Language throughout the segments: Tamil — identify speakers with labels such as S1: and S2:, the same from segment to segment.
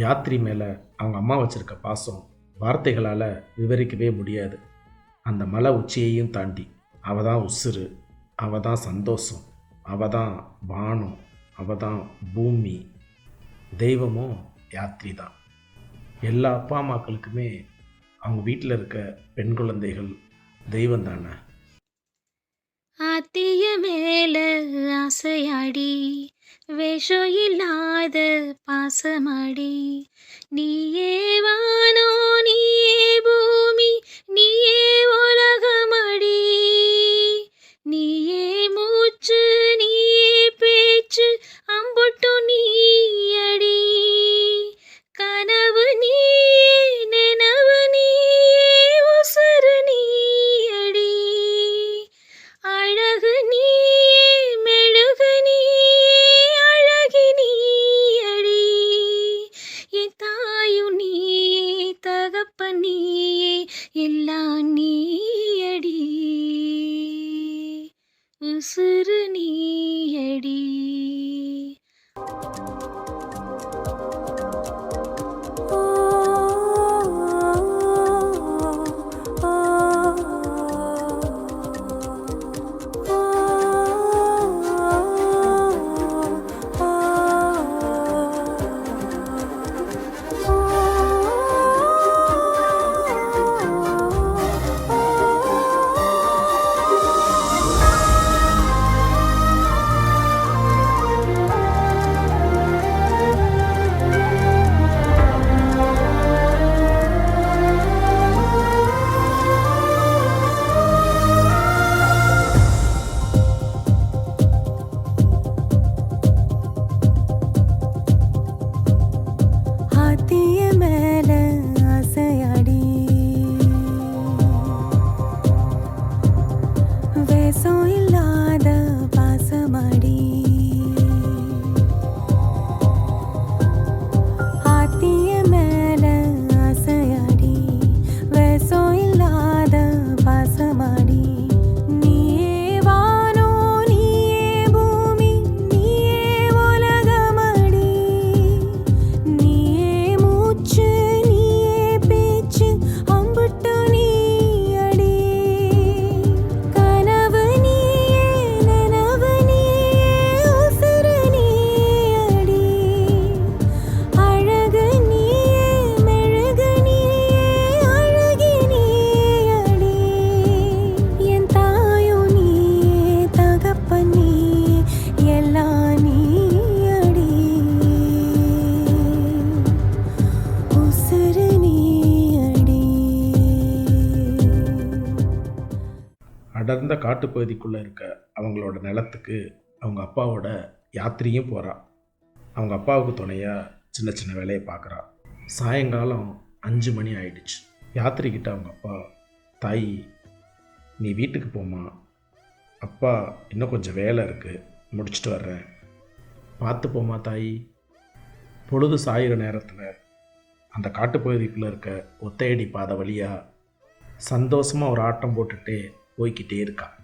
S1: யாத்ரி மேலே அவங்க அம்மா வச்சிருக்க பாசம் வார்த்தைகளால் விவரிக்கவே முடியாது. அந்த மலை உச்சியையும் தாண்டி அவ தான் உசுறு அவ தான் சந்தோஷம் அவ தான் வானம் அவ தான் பூமி. தெய்வமும் யாத்ரி தான். எல்லா அப்பா அம்மாக்களுக்குமே அவங்க வீட்டில் இருக்க பெண் குழந்தைகள் தெய்வம் தானே?
S2: ஆத்திய மேல ஆசையாடி வேஷம் இல்லாத பாசமாடி நீயே
S1: காட்டுப்பகுதிக்குள்ளே இருக்க அவங்களோட நிலத்துக்கு அவங்க அப்பாவோட யாத்திரையும் போகிறா அவங்க அப்பாவுக்கு துணையாக சின்ன சின்ன வேலையை பார்க்குறா சாயங்காலம் அஞ்சு மணி ஆயிடுச்சு. யாத்திரிக்கிட்ட அவங்க அப்பா தாய் நீ வீட்டுக்கு போமா அப்பா இன்னும் கொஞ்சம் வேலை இருக்குது முடிச்சுட்டு வர்றேன். பார்த்து போம்மா தாய். பொழுது சாயிற நேரத்தில் அந்த காட்டுப்பகுதிக்குள்ளே இருக்க ஒத்தையடி பாதை வழியாக சந்தோஷமாக ஒரு ஆட்டம் போட்டுகிட்டே போய்க்கிட்டே இருக்கா.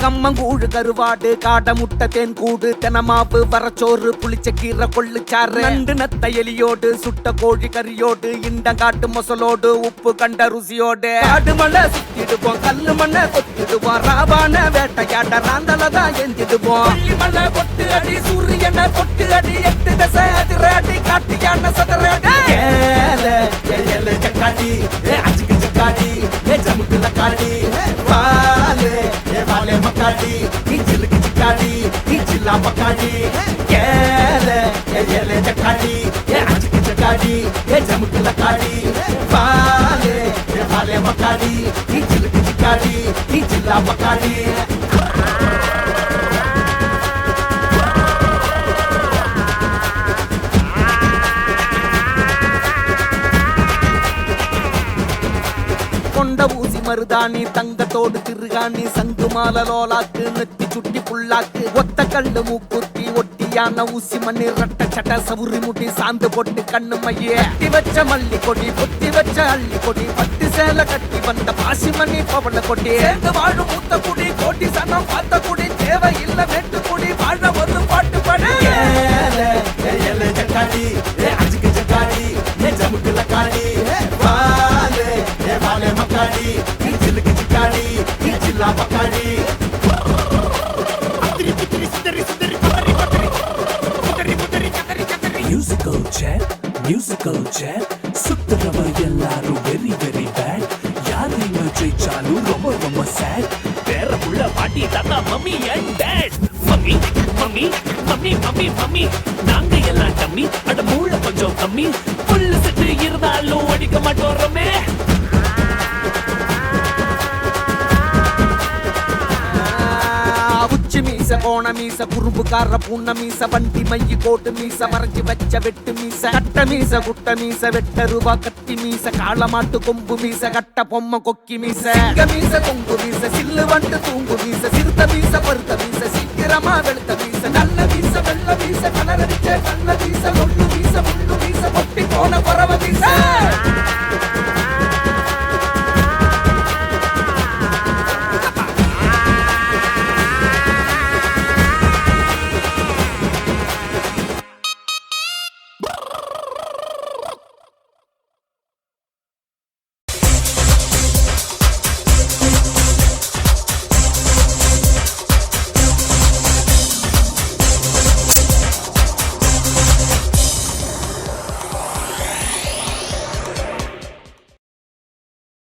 S3: கம்மங்கூழு கருவாடு காட முட்டை தேன் கூடு தெனமாவு வரச்சோறு புளிச்ச கீரை கொள்ளுச்சாறு. நண்டு நத்த எலியோடு சுட்ட கோழி கறியோடு இண்டங்காட்டு மொசலோடு உப்பு கண்ட ருசியோடு. காடு மலை சுத்திடுவோம் கல்லு மண்ணை கொத்திடுவோம் ராபான வேட்டையாட ராந்தல தான் எந்திடுவோம் மலை கொட்டு அடி சூரியனை கொட்டு அடி எட்டு தசை அதிர அடி காட்டு யானை சதற அடி ஏல ஏல சக்காடி ஏ அச்சுக்கு சக்காடி ஏ ஜமுக்குல காடி வாலே ஏ. வாலே மக்காடி நீ சில்லுக்கு சிக்காடி நீ சில்லா பக்காடி ஏல ஏ ஏல சக்காடி ஏ அச்சுக்கு சக்காடி ஏ ஜமுக்குல காடி பாலே ஏ வாலே மக்காடி நீ சில்லுக்கு சிக்காடி நீ சில்லா பக்காடி ஊசி மருதாணி தங்கத்தோடு திருகாணி சங்கு மால லோலாக்கு நெத்தி சுட்டி புள்ளாக்கு ஒத்த கல்லு மூக்குத்தி ஒட்டியான ஊசி மண்ணி ரட்ட சட்ட சவுரி முட்டி சாந்து போட்டு கண்ணு மையே கட்டி வச்ச மல்லி கொடி புத்தி வச்ச அள்ளி கொடி பட்டு சேலை கட்டி வந்த பாசி மண்ணி பவள கொடி சேர்ந்து வாழும் மூத்த குடி கோட்டி சனம் பார்த்த குடி தேவை இல்ல வெட்டு குடி வாழ ஒரு பாட்டு படு
S4: ஜக்காடி ஏ அஜிக்கு ஜக்காடி ஏ ஜமுக்கு லக்காடி
S5: சேர் மியூசிக்கல் சேர் சுத்துறவ எல்லாரும் வெரி வெரி பேட் யார் நீங்க ஜெயிச்சாலும் ரொம்ப ரொம்ப சேட் வேற பாட்டி தாத்தா mummy and dad mummy mummy mummy mummy mummy நாங்க எல்லாம் டம்மி அட மூளை கொஞ்சம் கம்மி. புல்லு செட்டு இருந்தாலும் அடிக்க மாட்டோம் ரமே.
S3: மீச கோண மீச குறும்புக்கார பூண்ண மீச வண்டி மைய கோட்டு மீச மறைஞ்சு வச்ச வெட்டு மீச கட்ட மீச குட்ட மீச வெட்ட ரூபா கத்தி மீச காளமாட்டு கொம்பு மீச கட்ட பொம்மை கொக்கி மீச மீச கொங்கு மீச சில்லு வண்டு தூங்கு மீச சிறுத்த மீச பருத்த மீச சீக்கிரமா வெளுத்த மீச நல்ல மீச வெள்ள மீச கலரடிச்ச கண்ண மீச ஒண்ணு மீச முள்ளு மீச பொட்டி போன பறவை மீச.